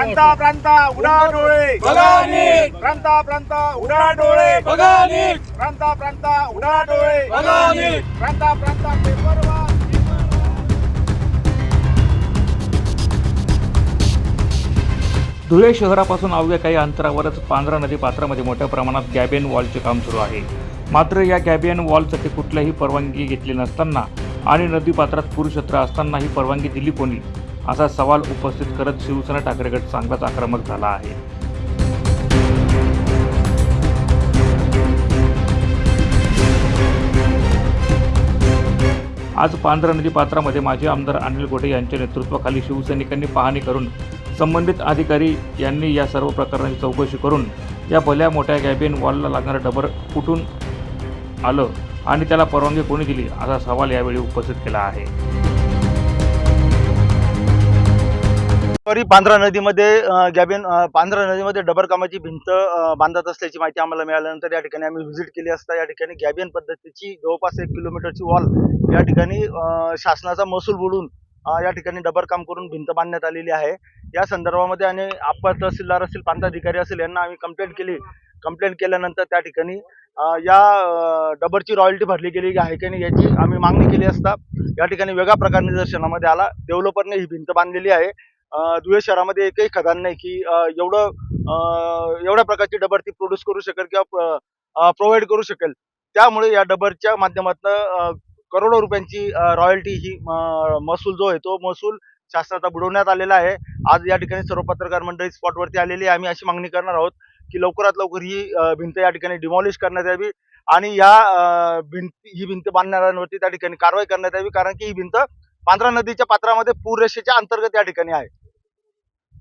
प्रांता प्रांता उडा डोळे बघानिक प्रांता प्रांता उडा डोळे बघानिक प्रांता प्रांता उडा डोळे बघानिक प्रांता प्रांता पेपर धुळे शहरापासून अवघ्या काही अंतरावरच पांढरा नदी पात्रामध्ये मोठ्या प्रमाणात गॅबियन वॉलचे काम सुरू आहे. मात्र या गॅबियन वॉलसाठी कुठल्याही परवानगी घेतली नसताना आणि नदी पात्रात पुरुषत्र असतानाही परवानगी दिली कोणी? असा सवाल उपस्थित करत शिवसेना ठाकरे गट चांगलाच आक्रमक झाला आहे. आज पांढरा नदी पात्रामध्ये माजी आमदार अनिल गोटे यांच्या नेतृत्वाखाली शिवसैनिकांनी पाहणी करून संबंधित अधिकारी यांनी या सर्व प्रकरणाची चौकशी करून या भल्या मोठ्या गॅबियन वॉलला लागणारं डबर कुठून आलं आणि त्याला परवानगी कोणी दिली असा सवाल यावेळी उपस्थित केला आहे. तरी पांढरा नदीमध्ये गॅबिन पांढरा नदीमध्ये डबरकामाची भिंत बांधत असल्याची माहिती आम्हाला मिळाल्यानंतर या ठिकाणी आम्ही व्हिजिट केली असता. या ठिकाणी गॅबियन पद्धतीची जवळपास एक किलोमीटरची वॉल या ठिकाणी शासनाचा महसूल बुडून या ठिकाणी डबरकाम करून भिंत बांधण्यात आलेली आहे. या संदर्भामध्ये आणि अप्पर तहसीलदार असतील प्रांताधिकारी असेल यांना आम्ही कंप्लेंट केली. कंप्लेंट केल्यानंतर त्या ठिकाणी या डबरची रॉयल्टी भरली गेली आहे की नाही याची आम्ही मागणी केली असता. या ठिकाणी वेगळा प्रकार निदर्शनामध्ये आला. डेव्हलपरने ही भिंत बांधलेली आहे. धुळे शहरामध्ये एकही खदान नाही की एवढं एवढ्या प्रकारची डबर ती प्रोड्यूस करू शकेल किंवा प्रोव्हाइड करू शकेल. त्यामुळे या डबरच्या माध्यमातून करोडो रुपयांची रॉयल्टी ही महसूल जो आहे तो महसूल शासनाचा बुडवण्यात आलेला आहे. आज या ठिकाणी सर्व पत्रकार मंडळी स्पॉटवरती आलेली आहे. आम्ही अशी मागणी करणार आहोत की लवकरात लवकर ही भिंत या ठिकाणी डिमॉलिश करण्यात यावी आणि या भिंत ही भिंत बांधणाऱ्यांवरती त्या ठिकाणी कारवाई करण्यात यावी. कारण की ही भिंत पांढरा नदीच्या पात्रामध्ये पूररेषेच्या अंतर्गत या ठिकाणी आहे.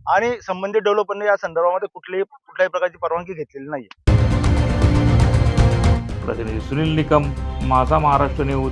आणि संबंधित डेव्हलपरने या संदर्भामध्ये कुठलीही कुठल्याही प्रकारची परवानगी घेतलेली नाही प्रतिनिधी सुनील निकम माझा महाराष्ट्र न्यूज